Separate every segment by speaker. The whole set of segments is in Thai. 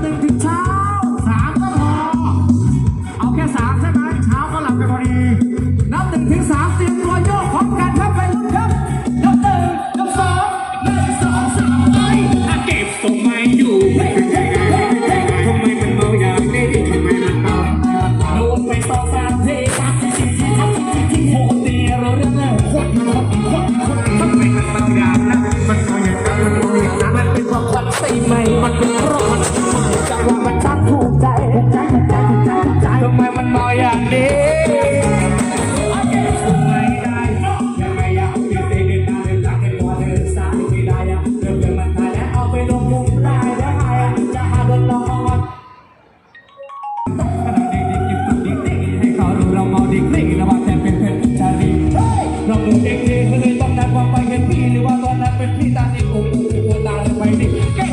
Speaker 1: หนึ่ง โอ้โหตาจะ
Speaker 2: ไป
Speaker 1: ดิ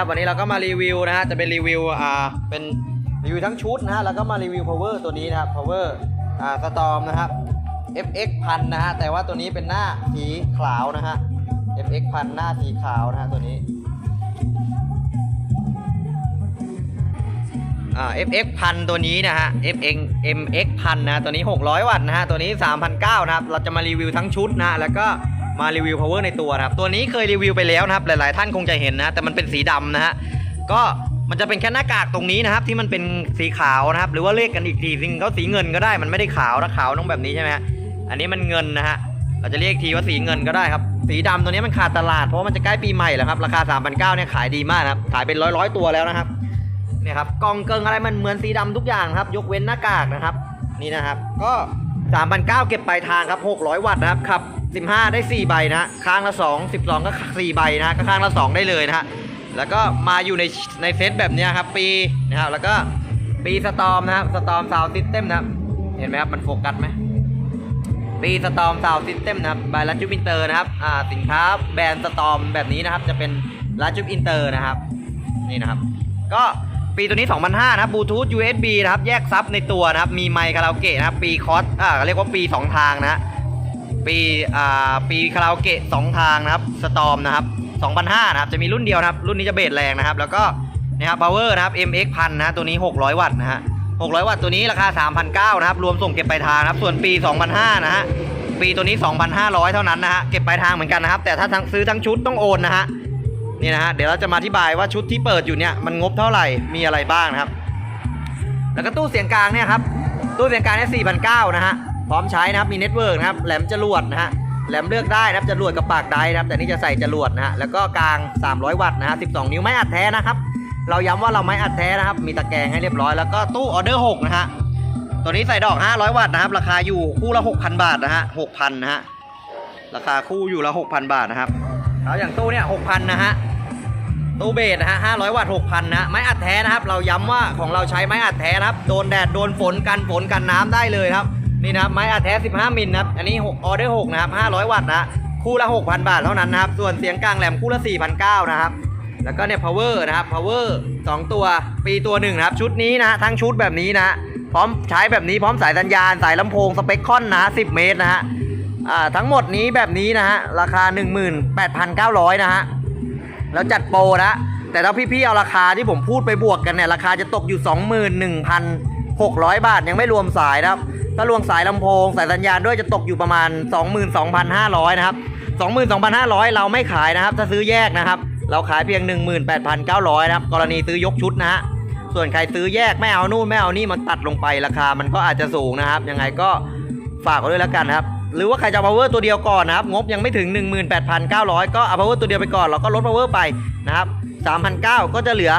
Speaker 1: นะครับ วันนี้เราก็
Speaker 2: มารีวิ
Speaker 3: วนะฮะจะเป็นรีวิวอ่าเป็นรีวิวทั้งชุดนะฮะแล้วก็มารีวิว power ตัวนี้นะครับ power อ่าสตอมนะครับ fx พันนะฮะแต่ว่าตัวนี้เป็นหน้าสีขาวนะฮะ fx พันหน้าสีขาวนะฮะตัวนี้อ่า fx พันตัวนี้นะฮะ fx mx พันนะตัวนี้ 600 วัตต์นะฮะตัวนี้ 3,900นะครับเราจะมารีวิวทั้งชุดนะแล้วก็ มารีวิว power ในตัวนะครับ ตัวนี้เคยรีวิวไปแล้วนะครับ หลายๆ ท่านคงจะเห็นนะ แต่มันเป็นสีดำนะฮะ ก็มันจะเป็นแค่หน้ากากตรงนี้นะครับ ที่มันเป็นสีขาวนะครับ หรือว่าเรียกกันอีกทีจริงๆก็สีเงินก็ได้ มันไม่ได้ขาวนะขาวต้องแบบนี้ใช่ไหมฮะ อันนี้มันเงินนะฮะ เราจะเรียกทีว่าสีเงินก็ได้ครับ สีดำตัวนี้มันขาดตลาด เพราะมันจะใกล้ปีใหม่แล้วครับ ราคา3,900เนี่ยขายดีมากครับ ขายเป็นร้อยๆตัวแล้วนะครับ เนี่ยครับ กล่องเกิงอะไรมันเหมือนสีดำทุกอย่างครับ ยกเว้นหน้ากากนะครับ นี่นะครับ ก็3,900เก็บปลายทางครับ600 วัตต์นะครับขับ 15 ได้ 4 ใบนะฮะข้างละ 2 12 ก็ 4 ใบนะฮะก็ข้างละ 2 ได้เลยนะฮะแล้วก็มาอยู่ในในเซตแบบนี้ครับ ปีนะครับแล้วก็ปีสตอมนะครับสตอมซาวซิสเต็มนะครับ เห็นไหมครับมันโฟกัสไหมปีสตอมซาวซิสเต็มนะครับบายลัจูบินเตอร์นะครับอ่าสินค้าแบรนด์สตอมแบบนี้นะครับ จะเป็นลัจูบินเตอร์นะครับ นี่นะครับ ก็ปีตัวนี้ 2005 นะครับบลูทูธ USB นะครับ แยกซับในตัวนะครับ มีไมค์คาราโอเกะนะครับ ปีคอสอ่าเรียกว่าปี 2 ทางนะฮะ ปีอ่าปีคาราโอเกะ2ทางนะครับสตอมนะครับ2005นะครับจะมีรุ่นเดียวนะครับ รุ่นนี้จะเบสแรงนะครับ แล้วก็นะครับ power นะครับ MX พันนะฮะตัวนี้ 600 วัตต์นะฮะ600 วัตต์ตัวนี้ราคา 3,900นะครับรวมส่งเก็บปลายทางนะครับ ส่วนปี 2005นะฮะปีตัวนี้ 2,500 เท่านั้นนะฮะเก็บปลายทางเหมือนกันนะครับ แต่ถ้าทั้งซื้อทั้งชุดต้องโอนนะฮะนี่นะฮะเดี๋ยวเราจะมาอธิบายว่าชุดที่เปิดอยู่เนี่ยมันงบเท่าไหร่มีอะไรบ้างนะครับ แล้วก็ตู้เสียงกลางเนี่ยครับตู้เสียงกลางเนี่ย4,900นะฮะ พร้อมใช้นะครับมีเน็ตเวิร์กนะครับแหลมจรวดนะฮะแหลมเลือกได้นะครับจรวดกับปากได้นะครับแต่นี่จะใส่จรวดนะฮะแล้วก็กลาง 300 วัตต์นะฮะ12 นิ้วไม่อัดแท้นะครับเราย้ำว่าเราไม่อัดแท้นะครับมีตะแกรงให้เรียบร้อยแล้วก็ตู้ออเดอร์6นะฮะตัวนี้ใส่ดอก 500 วัตต์นะครับราคาอยู่คู่ละ6,000 บาทนะฮะ6,000นะฮะราคาคู่อยู่ละ6,000 บาทนะครับแล้วอย่างตู้เนี่ย6,000นะฮะตู้เบสนะฮะ500 วัตต์6,000นะไม้อัดแท้นะครับ เราย้ำว่าของเราใช้ไม้อัดแท้นะครับโดนแดดโดนฝนกันฝนกันน้ำได้เลยครับ นี่นะครับไม้อัดแท้ 15 มิลนะครับ อันนี้ออเดอร์6นะครับ 500 วัตต์นะคู่ละ 6,000 บาทเท่านั้นนะครับ ส่วนเสียงกลางแหลมคู่ละ 4,900 นะครับ แล้วก็เนี่ย power นะครับ power 2 ตัวปีตัวหนึ่งนะครับ ชุดนี้นะทั้งชุดแบบนี้นะ พร้อมใช้แบบนี้พร้อมสายสัญญาณสายลำโพงสเปคคอนนะฮะ10 เมตรนะฮะอ่าทั้งหมดนี้แบบนี้นะฮะราคา 18,900 นะฮะแล้วจัดโปรนะแต่ถ้าพี่ๆเอาราคาที่ผมพูดไปบวกกันเนี่ยราคาจะตกอยู่ 21,600 บาทยังไม่รวมสายนะครับ ถ้ารวมสายลำโพง สายสัญญาณด้วยจะตกอยู่ประมาณ 22,500 นะครับ 22,500 เราไม่ขายนะครับ ถ้าซื้อแยกนะครับ เราขายเพียง 18,900 นะครับ กรณีซื้อยกชุดนะฮะส่วนใครซื้อแยกไม่เอานู่นไม่เอานี่มันตัดลงไปราคา มันก็อาจจะสูงนะครับยังไงก็ฝากไว้ด้วยแล้วกันครับหรือว่าใครจะ power ตัวเดียวก่อนนะครับ งบยังไม่ถึง 18,900 ก็เอา power ตัวเดียวไปก่อน เราก็ลด power ไปนะครับ3,900 ก็จะเหลือ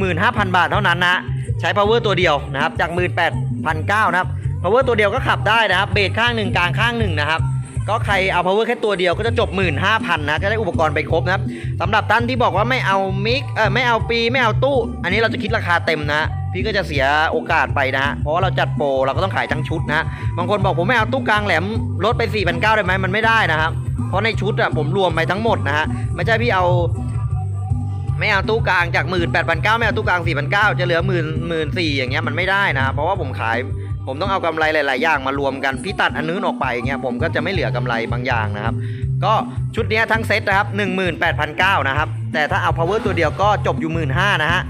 Speaker 3: 15,000 บาทเท่านั้นนะ ใช้ power ตัวเดียวนะครับ จาก 18,900 นะครับ power ตัวเดียวก็ขับได้นะครับ เบสข้างหนึ่งกลางข้างหนึ่งนะครับ ก็ใครเอา power แค่ตัวเดียวก็จะจบ 15,000นะก็ได้อุปกรณ์ไปครบนะครับสำหรับท่านที่บอกว่าไม่เอามิก เออไม่เอาปีไม่เอาตู้ อันนี้เราจะคิดราคาเต็มนะ พี่ก็จะเสียโอกาสไปนะฮะเพราะเราจัดโปรเราก็ต้องขายทั้งชุดนะ บางคนบอกผมไม่เอาตู้กลางแหลมลดไป4,900ได้ไหมมันไม่ได้นะครับ เพราะในชุดอะผมรวมไปทั้งหมดนะฮะ ไม่ใช่พี่เอาไม่เอาตู้กลางจากหมื่นแปดพันเก้าไม่เอาตู้กลางสี่พันเก้าจะเหลือหมื่นหมื่นสี่อย่างเงี้ยมันไม่ได้นะ เพราะว่าผมขาย ผมต้องเอากำไรหลาย ๆ อย่างมารวมกัน พี่ตัดอันนู้นออกไปอย่างเงี้ยผมก็จะไม่เหลือกำไรบางอย่างนะครับ ก็ชุดนี้ทั้งเซ็ตนะครับ 18,900นะครับ แต่ถ้าเอา power ตัวเดียวก็จบอยู่ 15,000นะฮะ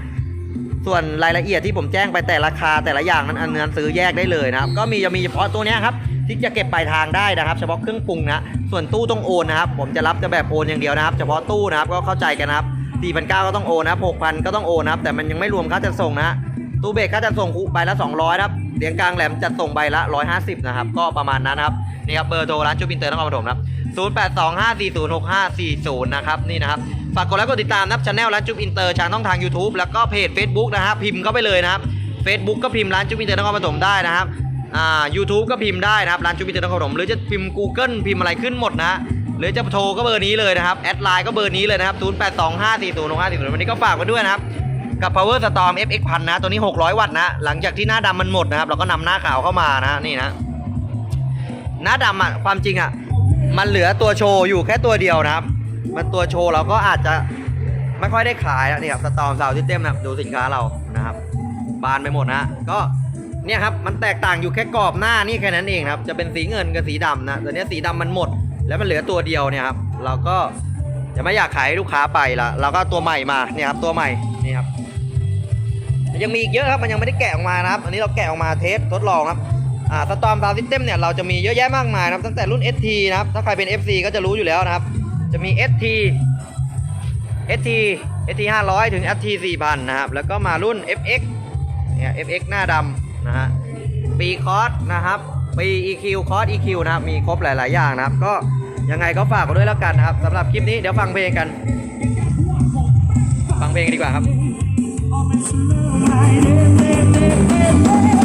Speaker 3: ส่วนรายละเอียดที่ผมแจ้งไปแต่ราคาแต่ละอย่างนั้นอันนั้นซื้อแยกได้เลยนะครับ ก็มีจะมีเฉพาะตัวนี้ครับที่จะเก็บปลายทางได้นะครับ เฉพาะเครื่องปรุงนะ ส่วนตู้ต้องโอนนะครับ ผมจะรับจะแบบโอนอย่างเดียวนะครับ เฉพาะตู้นะครับก็เข้าใจกันนะครับ4,900ก็ต้องโอนนะครับ6,000ก็ต้องโอนนะครับ แต่มันยังไม่รวมค่าจัดส่งนะตู้เบรกค่าจัดส่งใบละ200นะครับ เลี้ยงกลางแหลมจัดส่งใบละ 150 นะครับ ก็ประมาณนั้นนะครับ นี่ครับเบอร์โทรร้านจูบินเตอร์นครปฐมนะครับ 0825406540 นะครับ นี่นะครับ ฝากกดไลค์กดติดตามนะครับช anel ร้านจุ๊บอินเตอร์ทางช่องทาง YouTube แล้วก็เพจ Facebook นะครับพิมพ์เข้าไปเลยนะครับ Facebook ก็พิมพ์ร้านจุ๊บอินเตอร์นครปฐมได้นะครับอ่า YouTube ก็พิมพ์ได้นะครับร้านจุ๊บอินเตอร์นครปฐมหรือจะพิมพ์ Google พิมพ์อะไรขึ้นหมดนะหรือจะโทรก็เบอร์นี้เลยนะครับแอดไลน์ก็เบอร์นี้เลยนะครับ0825406540วันนี้ก็ฝากไว้ด้วยนะครับ กับ Power Storm FX พันนะ ตัวนี้ 600 วัตต์นะ หลังจากที่หน้าดำมันหมดนะครับ เราก็นำหน้าขาวเข้ามานะ นี่นะ หน้าดำอะความจริงอะมันเหลือตัวโชว์อยู่แค่ตัวเดียวนะครับ มันตัวโชว์เราก็อาจจะไม่ค่อยได้ขายแล้วนี่ครับสตอมซาวซิสเต็มนะดูสินค้าเรานะครับ บานไปหมดนะ ก็เนี่ยครับ มันแตกต่างอยู่แค่กรอบหน้านี่แค่นั้นเองครับ จะเป็นสีเงินกับสีดำนะแต่เนี้ยสีดำมันหมด แล้วมันเหลือตัวเดียวเนี่ยครับ เราก็จะไม่อยากขายให้ลูกค้าไปละเราก็ตัวใหม่มาเนี่ยครับตัวใหม่นี่ครับ ยังมีอีกเยอะครับมันยังไม่ได้แกะออกมานะครับ อันนี้เราแกะออกมาเทสทดลองครับอ่าสตอมซาวซิสเต็มเนี่ยเราจะมีเยอะแยะมากมายนะครับตั้งแต่รุ่น ST นะครับถ้าใครเป็น FC ก็จะรู้อยู่แล้วนะครับ จะมี ST ST ST 500 ถึง ST 4000 นะครับ แล้วก็มารุ่น FX เนี่ย FX หน้าดำนะฮะปีคอสนะครับปี EQ คอส EQ นะครับ มีครบหลาย ๆ อย่างนะครับ ก็ยังไงก็ฝากกันด้วยแล้วกันนะครับสำหรับคลิปนี้เดี๋ยวฟังเพลงกัน ฟังเพลงดีกว่าครับ ก็ร้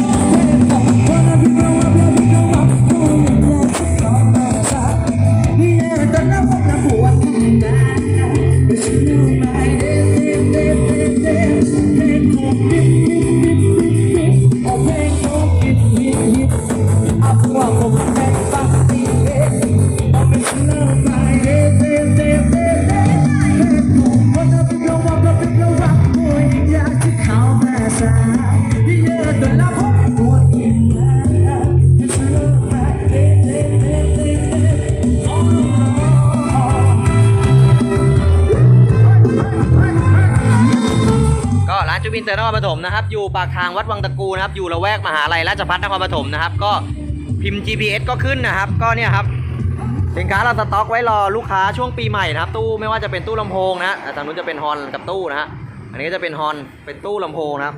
Speaker 3: จูบินเตอร์นครปฐมนะครับ อยู่ปากทางวัดวังตะกูนะครับ อยู่ละแวกมหาลัยราชภัฏนครปฐมนะครับ ก็พิมพ์ GPS ก็ขึ้นนะครับ ก็เนี่ยครับสินค้าเราสต็อกไว้รอลูกค้าช่วงปีใหม่นะครับ ตู้ไม่ว่าจะเป็นตู้ลำโพงนะอะทางนู้นจะเป็นฮอนกับตู้นะฮะ อันนี้ก็จะเป็นฮอนเป็นตู้ลำโพงนะครับ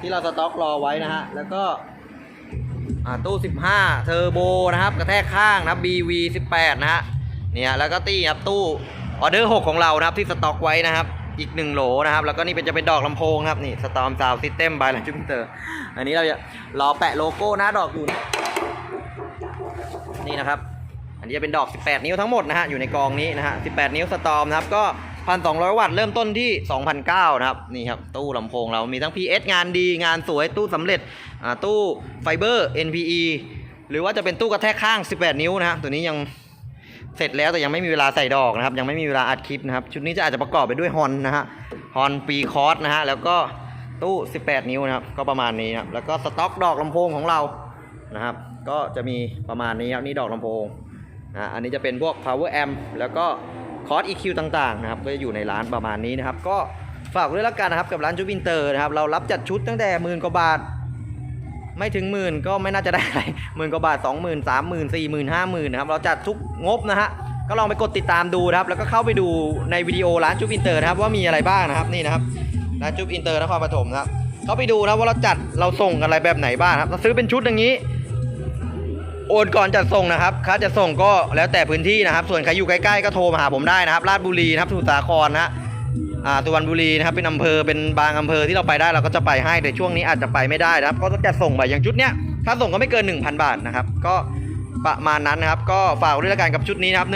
Speaker 3: ที่เราสต็อกรอไว้นะฮะ แล้วก็ตู้ 15 เทอร์โบนะครับ กระแทกข้างนะครับ BV 18นะฮะ เนี่ยแล้วก็ตี้ครับตู้ออเดอร์ 6 ของเรานะครับที่สต็อกไว้นะครับ อีก1โหลนะครับ แล้วก็นี่เป็นจะเป็นดอกลำโพงครับ นี่สตอมซาวซิสเต็มบายลันจูปิเตอร์ อันนี้เราจะรอแปะโลโก้หน้าดอกอยู่นะนี่นะครับ อันนี้จะเป็นดอก 18 นิ้วทั้งหมดนะฮะ อยู่ในกองนี้นะฮะ 18 นิ้วสตอมนะครับ ก็1,200วัตต์เริ่มต้นที่2,009นะครับ นี่ครับ ตู้ลำโพงเรามีทั้ง PS งานดีงานสวยตู้สำเร็จตู้ไฟเบอร์ NPE หรือว่าจะเป็นตู้กระแทกข้าง 18 นิ้วนะครับตัวนี้ยัง เสร็จแล้วแต่ยังไม่มีเวลาใส่ดอกนะครับ ยังไม่มีเวลาอัดคลิปนะครับ ชุดนี้จะอาจจะประกอบไปด้วยฮอนนะฮะฮอนปีคอร์สนะฮะแล้วก็ตู้ 18 นิ้วนะครับ ก็ประมาณนี้นะครับแล้วก็สต็อกดอกลำโพงของเรานะครับ ก็จะมีประมาณนี้ครับนี่ดอกลำโพงนะอันนี้จะเป็นพวก power amp แล้วก็คอร์ส EQ ต่างๆนะครับ ก็จะอยู่ในร้านประมาณนี้นะครับ ก็ฝากด้วยละกันนะครับกับร้านจูบินเตอร์นะครับ เรารับจัดชุดตั้งแต่หมื่นกว่าบาท ไม่ถึงหมื่นก็ไม่น่าจะได้อะไรหมื่นกว่าบาทสองหมื่นสามหมื่นสี่หมื่นห้าหมื่นนะครับเราจัดทุกงบนะฮะก็ลองไปกดติดตามดูนะครับ แล้วก็เข้าไปดูในวิดีโอร้านจูบอินเตอร์นะครับว่ามีอะไรบ้างนะครับนี่นะครับร้านจูบอินเตอร์นครปฐมนะครับเข้าไปดูนะว่าเราจัดเราส่งกันอะไรแบบไหนบ้างครับเราซื้อเป็นชุดอย่างนี้โอนก่อนจัดส่งนะครับค่าจัดส่งก็แล้วแต่พื้นที่นะครับ ส่วนใครอยู่ใกล้ๆก็โทรมาหาผมได้นะครับ ราชบุรีนะครับสุทรสาครนะฮะ สุวรรณบุรีนะครับเป็นอำเภอเป็นบางอำเภอที่เราไปได้เราก็จะไปให้แต่ช่วงนี้อาจจะไปไม่ได้นะครับก็จะส่งไปอย่างชุดเนี้ยค่าส่งก็ไม่เกิน 1,000 บาทนะครับ ก็ประมาณนั้นนะครับ ก็ฝากด้วยละกันกับชุดนี้นะครับ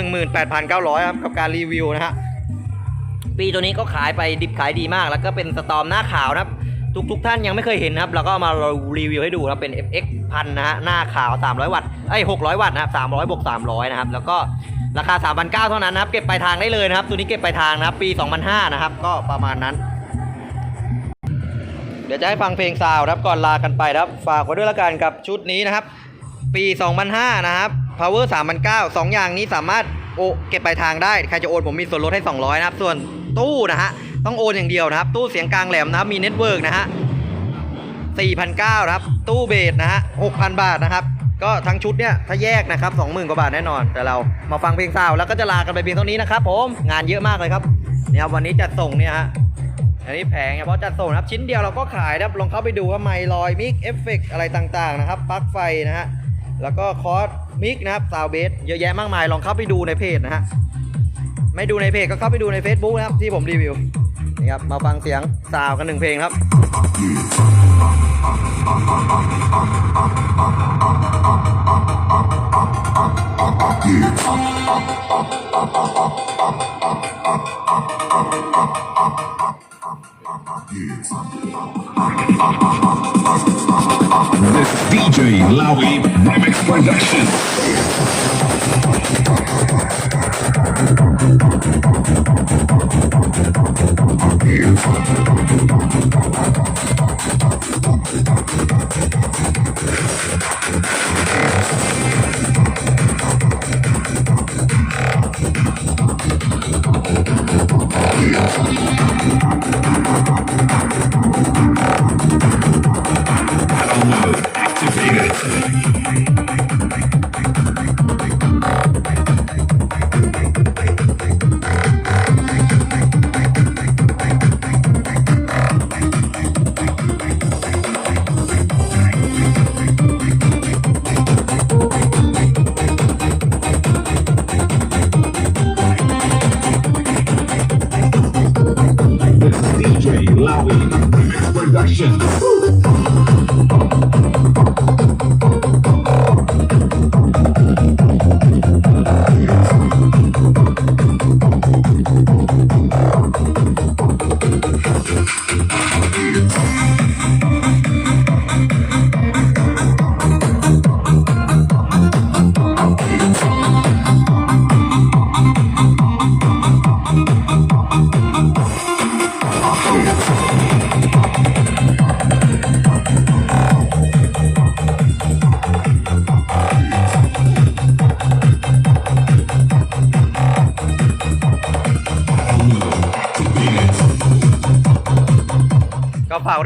Speaker 3: 18,900ครับกับการรีวิวนะฮะปีตัวนี้ก็ขายไปดิบขายดีมาก แล้วก็เป็นสตอมหน้าขาวนะครับ ทุกทุกท่านยังไม่เคยเห็นนะครับ เราก็มารีวิวให้ดูครับเป็น FX พันนะฮะหน้าขาว 300 วัตต์เอ้600 วัตต์นะครับ300บวก300 นะครับ แล้วก็ราคา 3,900 เท่านั้นนะครับ เก็บปลายทางได้เลยนะครับ ตัวนี้เก็บปลายทางนะครับปี 2005 นะครับ ก็ประมาณนั้น เดี๋ยวจะให้ฟังเพลงซาวครับก่อนลากันไปครับ ฝากไว้ด้วยละกันกับชุดนี้นะครับ ปี 2005 นะครับ power 3,900สองอย่างนี้สามารถโอเก็บปลายทางได้ ใครจะโอนผมมีส่วนลดให้ 200 นะครับ ส่วนตู้นะฮะ ต้องโอนอย่างเดียวนะครับ ตู้เสียงกลางแหลมนะครับมีเน็ตเวิร์กนะฮะ4,900นะครับ ตู้เบสนะฮะ6,000 บาทนะครับ ก็ทั้งชุดเนี่ย ถ้าแยกนะครับ 20,000 กว่าบาทแน่นอน แต่เรามาฟังเพลงซาวแล้วก็จะลากันไปเพียงเท่านี้นะครับผม งานเยอะมากเลยครับ เนี่ยวันนี้จัดส่งเนี่ยฮะ อันนี้แพงเฉพาะจัดส่งนะครับ ชิ้นเดียวเราก็ขายนะครับ ลองเข้าไปดูว่าไมลอยมิกเอฟเฟกอะไรต่างๆนะครับ ปลั๊กไฟนะฮะ แล้วก็คอร์สมิกนะครับ ซาวเบส เยอะแยะมากมาย ลองเข้าไปดูในเพจนะฮะ ไม่ดูในเพจก็เข้าไปดูใน Facebook นะครับที่ผมรีวิว นี่ครับ มาฟังเสียงซาวกันหนึ่งเพลงครับ
Speaker 4: This DJ Lowy Remix Production.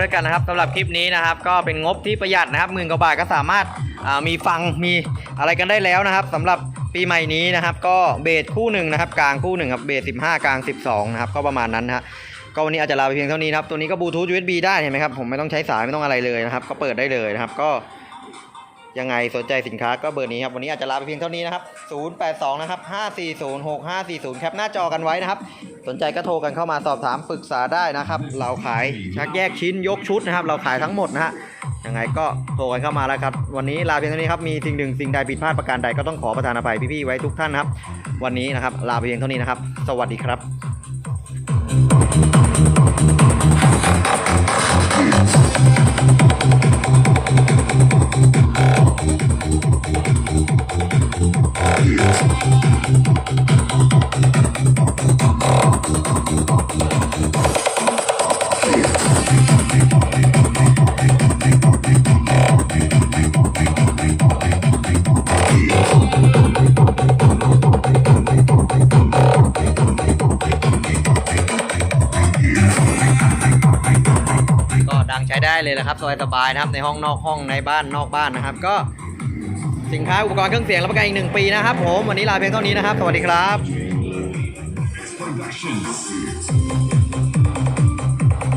Speaker 3: ด้วยกันนะครับสำหรับคลิปนี้นะครับ ก็เป็นงบที่ประหยัดนะครับหมื่นกว่าบาทก็สามารถมีฟังมีอะไรกันได้แล้วนะครับสำหรับปีใหม่นี้นะครับ ก็เบสคู่หนึ่งนะครับกลางคู่หนึ่งครับเบส15 กลาง 12นะครับก็ประมาณนั้นนะฮะก็วันนี้อาจจะลาไปเพียงเท่านี้นะครับตัวนี้ก็บลูทูธ USB ได้เห็นไหมครับผมไม่ต้องใช้สายไม่ต้องอะไรเลยนะครับ ก็เปิดได้เลยนะครับก็ ยังไงสนใจสินค้าก็เบอร์นี้ครับ วันนี้อาจจะลาไปเพียงเท่านี้นะครับ 082 นะครับ 5406540 แคปหน้าจอกันไว้นะครับ สนใจก็โทรกันเข้ามาสอบถามปรึกษาได้นะครับ เราขายชักแยกชิ้นยกชุดนะครับ เราขายทั้งหมดนะฮะ ยังไงก็โทรกันเข้ามาแล้วครับ วันนี้ลาเพียงเท่านี้ครับ มีสิ่งหนึ่งสิ่งใดผิดพลาดประการใดก็ต้องขอประทานอภัยพี่ๆไว้ทุกท่านนะครับ วันนี้นะครับลาไปเพียงเท่านี้นะครับ สวัสดีครับ Bye. เลยนะครับสบายๆนะครับในห้องนอกห้องในบ้านนอกบ้านนะครับ ก็สินค้าอุปกรณ์เครื่องเสียงรับประกันอีกหนึ่งปีนะครับผมวันนี้ลาเพียงเท่านี้นะครับ สวัสดีครับ